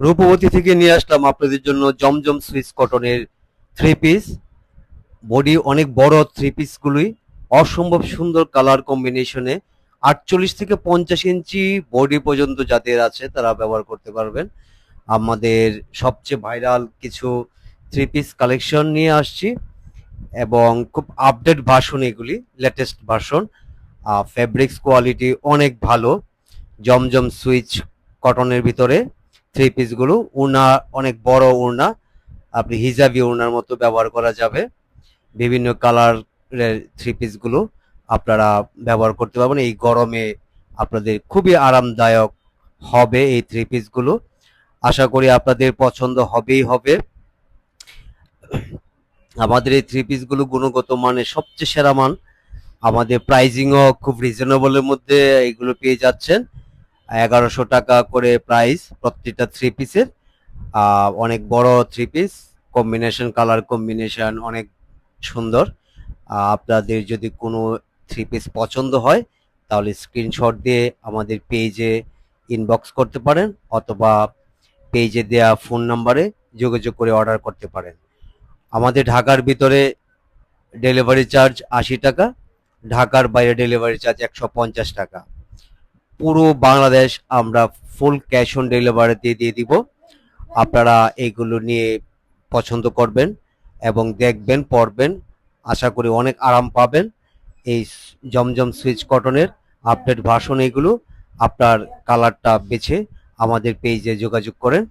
রূপবতী থেকে নিয়ে আসলাম আপনাদের জন্য জমজম সুইস কটনের থ্রি পিস বডি অনেক বড় থ্রি পিসগুলোই অসম্ভব সুন্দর কালার কম্বিনেশনে আটচল্লিশ থেকে পঞ্চাশ ইঞ্চি বডি পর্যন্ত যাদের আছে, তারা ব্যবহার করতে পারবেন। আমাদের সবচেয়ে ভাইরাল কিছু থ্রি পিস কালেকশন নিয়ে আসছি। এবং খুব আপডেট ভার্সন এগুলি লেটেস্ট ভার্সন ফেব্রিক্স কোয়ালিটি অনেক ভালো। জমজম সুইচ কটনের ভিতরে। থ্রি পিসগুলো উড়না, অনেক বড় উড়না, আপনি হিজাবি উড়নার মতো ব্যবহার করা যাবে। বিভিন্ন কালারের থ্রি পিসগুলো আপনারা ব্যবহার করতে পারবেন। এই গরমে আপনাদের খুবই আরামদায়ক হবে এই থ্রি পিসগুলো আশা করি আপনাদের পছন্দ হবেই হবে। আমাদের এই থ্রি পিসগুলো গুণগত মানে সবচেয়ে সেরা মান। আমাদের প্রাইজিংও খুব রিজনেবলের মধ্যে এগুলো পেয়ে যাচ্ছেন। এগারোশো টাকা করে প্রাইস প্রত্যেকটা থ্রি পিসের অনেক বড় three piece combination colour combination অনেক সুন্দর। আপনাদের যদি কোনো থ্রি পিস পছন্দ হয়, তাহলে স্ক্রিনশট দিয়ে আমাদের পেজে ইনবক্স করতে পারেন, অথবা পেজে দেয়া ফোন নাম্বারে যোগাযোগ করে অর্ডার করতে পারেন। আমাদের ঢাকার ভিতরে ডেলিভারি চার্জ আশি টাকা, ঢাকার বাইরে ডেলিভারি চার্জ একশো পঞ্চাশ টাকা। পুরো বাংলাদেশ আমরা ফুল ক্যাশ অন ডেলিভারিতে দিয়ে দিয়ে দিব। আপনারা এইগুলো নিয়ে পছন্দ করবেন এবং দেখবেন, পড়বেন। আশা করি অনেক আরাম পাবেন এই জমজম সুইচ কটনের আপডেট ভার্সন এগুলো। আপনার কালারটা বেছে আমাদের পেজে যোগাযোগ করেন।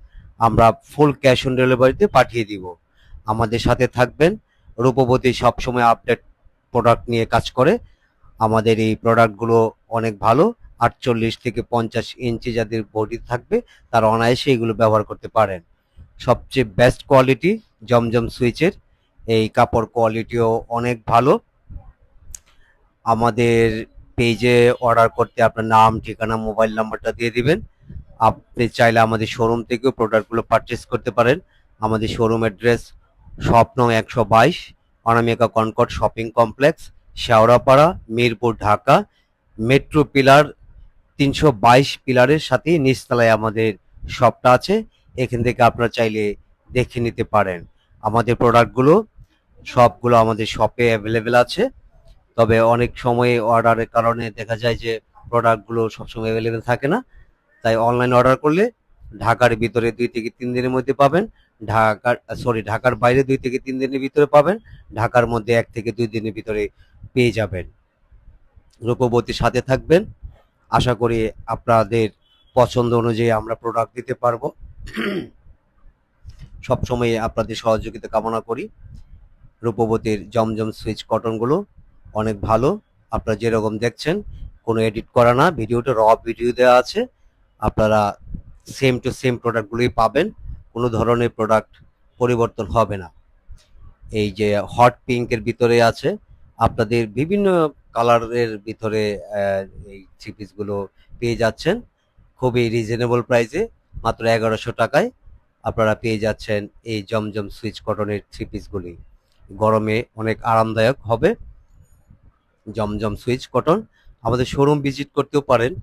আমরা ফুল ক্যাশ অন ডেলিভারিতে পাঠিয়ে দিব। আমাদের সাথে থাকবেন। রূপবতী সবসময় আপডেট প্রোডাক্ট নিয়ে কাজ করে। আমাদের এই প্রোডাক্টগুলো অনেক ভালো। আটচল্লিশ থেকে পঞ্চাশ ইঞ্চি যাদের বডি থাকবে, তারা অনায়াসে এগুলো ব্যবহার করতে পারেন। সবচেয়ে বেস্ট কোয়ালিটি জমজম সুইচের, এই কাপড় কোয়ালিটিও অনেক ভালো। আমাদের পেজে অর্ডার করতে আপনার নাম, ঠিকানা মোবাইল নাম্বারটা দিয়ে দিবেন। আপনি চাইলে আমাদের শোরুম থেকেও প্রোডাক্টগুলো পারচেস করতে পারেন। আমাদের শোরুম অ্যাড্রেস স্বপ্ন একশো বাইশ, Anamika concord shopping complex Shewrapara, Mirpur, Dhaka. Metro pillar তিনশো বাইশ পিলারের সাথে নিচতলায় আমাদের শপটা আছে। এখান থেকে আপনারা চাইলে দেখে নিতে পারেন। আমাদের প্রোডাক্টগুলো, সবগুলো আমাদের শপে অ্যাভেলেবেল আছে। তবে অনেক সময় অর্ডারের কারণে দেখা যায় যে প্রোডাক্টগুলো সবসময় অ্যাভেলেবেল থাকে না। তাই অনলাইন অর্ডার করলে ঢাকার ভিতরে দুই থেকে তিন দিনের মধ্যে পাবেন। ঢাকার, সরি, ঢাকার বাইরে দুই থেকে তিন দিনের ভিতরে পাবেন। ঢাকার মধ্যে এক থেকে দুই দিনের ভিতরে পেয়ে যাবেন। রূপবতীর সাথে থাকবেন। আশা করি আপনাদের পছন্দ অনুযায়ী আমরা প্রোডাক্ট দিতে পারব। সবসময় আপনাদের সহযোগিতা কামনা করি। রূপবতীর জমজম সুইচ কটনগুলো অনেক ভালো। আপনারা যেরকম দেখছেন, কোনো এডিট করা না। ভিডিওটা র ভিডিও দেওয়া আছে। আপনারা সেম টু সেম প্রোডাক্টগুলোই পাবেন। কোনো ধরনের প্রোডাক্ট পরিবর্তন হবে না। এই যে হট পিঙ্কের ভিতরে আছে, আপনাদের বিভিন্ন কালারের ভিতরে এই থ্রি পিসগুলো পেয়ে যাচ্ছেন। খুবই রিজনেবল প্রাইসে মাত্র এগারোশো টাকায় আপনারা পেয়ে যাচ্ছেন এই জমজম সুইচ কটনের থ্রি পিসগুলি গরমে অনেক আরামদায়ক হবে জমজম সুইচ কটন আমাদের শোরুম ভিজিট করতেও পারেন।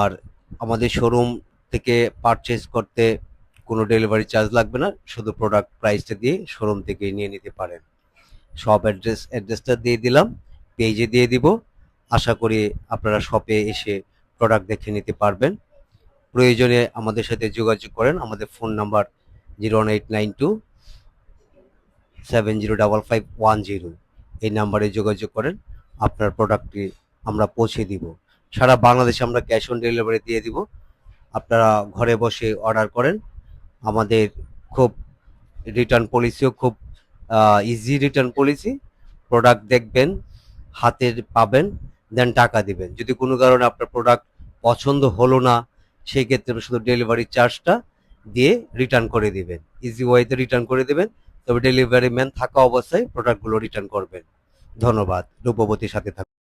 আর আমাদের শোরুম থেকে পারচেজ করতে কোনো ডেলিভারি চার্জ লাগবে না, শুধু প্রোডাক্ট প্রাইসটা দিয়ে শোরুম থেকে নিয়ে নিতে পারেন। সব অ্যাড্রেস অ্যাড্রেসটা দিয়ে দিলাম পেজে দিয়ে দিব। আশা করি আপনারা শপে এসে প্রোডাক্ট দেখে নিতে পারবেন। প্রয়োজনে আমাদের সাথে যোগাযোগ করেন, আমাদের phone number zero eight nine two seven zero double five one zero এই নাম্বারে যোগাযোগ করেন, আপনার প্রোডাক্টটি আমরা পৌঁছে দিব। সারা বাংলাদেশে আমরা ক্যাশ অন ডেলিভারি দিয়ে দিব। আপনারা ঘরে বসে অর্ডার করেন। আমাদের খুব রিটার্ন পলিসিও খুব ইজি রিটার্ন পলিসি প্রোডাক্ট দেখবেন হাতের পাবেন দেন টাকা দিবেন। যদি কোনো কারণে আপনার প্রোডাক্ট পছন্দ হলো না সেই ক্ষেত্রে শুধু ডেলিভারি চার্জটা দিয়ে রিটার্ন করে দিবেন। ইজি ওয়েতে রিটার্ন করে দিবেন, তবে ডেলিভারি ম্যান থাকা অবস্থায় প্রোডাক্টগুলো রিটার্ন করবেন। ধন্যবাদ। রূপবতীর সাথে থাকুন।